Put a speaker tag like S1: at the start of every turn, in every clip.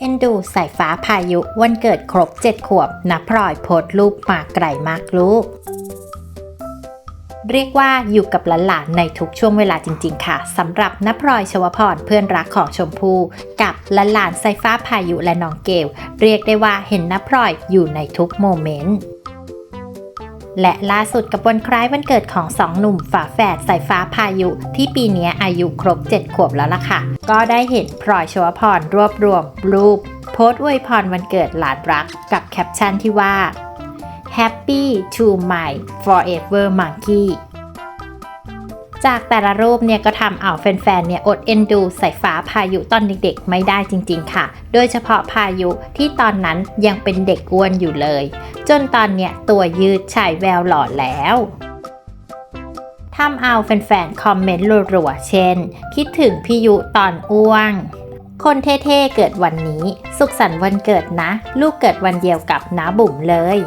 S1: เอ็นดูสายฟ้าพายุ วันเกิดครบ 7 ขวบนะพลอยโพสต์รูปมาไกลมากลูก เรียกว่าอยู่กับหลานๆในทุกช่วงเวลาจริง ๆ ค่ะสำหรับนพลอยชวพรเพื่อนรักของชมพู่กับหลานๆสายฟ้าพายุและน้องเกล เรียกได้ว่าเห็นนพลอยอยู่ในทุกโมเมนต์ และล่าสุดกับวันคล้ายวันเกิดของสองหนุ่มฝาแฝดสายฟ้าพายุ ที่ปีนี้อายุครบ 7 ขวบแล้วล่ะค่ะ ก็ได้เห็นพลอยชวพรรวบรวมรูป โพสต์อวยพรวันเกิดหลานรักกับแคปชั่นที่ว่า Happy to my forever monkey จากแต่ละรูปเนี่ยก็ทำเอาแฟนๆ เนี่ยอดเอ็นดูสายฟ้าพายุตอนเด็กๆ ไม่ได้จริงๆ ค่ะ โดยเฉพาะพายุที่ตอนนั้นยังเป็นเด็กอ้วนอยู่เลย จนตอนเนี้ยตัวยืดฉายแววหล่อแล้วทำเอาแฟนๆ คอมเมนต์รัวๆ เช่น คิดถึงพี่ยุตอนอ้วง คนเท่ๆ เกิดวันนี้ สุขสันต์วันเกิดนะ ลูกเกิดวันเดียวกับน้าบุ๋มเลย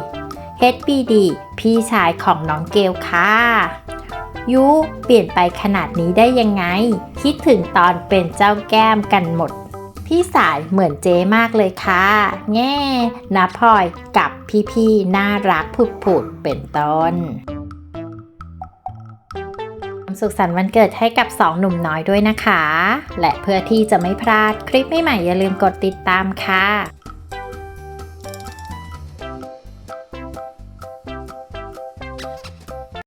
S1: HBD พี่ชายของน้องเกลค่ะ ยุเปลี่ยนไปขนาดนี้ได้ยังไง คิดถึงตอนเป็นเจ้าแก้มกันหมด พี่สายเหมือนเจ๊มากเลยค่ะ แง่นะพลอยกับพี่ๆน่ารักผุดผุดเป็นต้นสุขสันต์วันเกิดให้กับ 2 หนุ่มน้อยด้วยนะคะ และเพื่อที่จะไม่พลาดคลิปใหม่ๆอย่าลืมกดติดตามค่ะ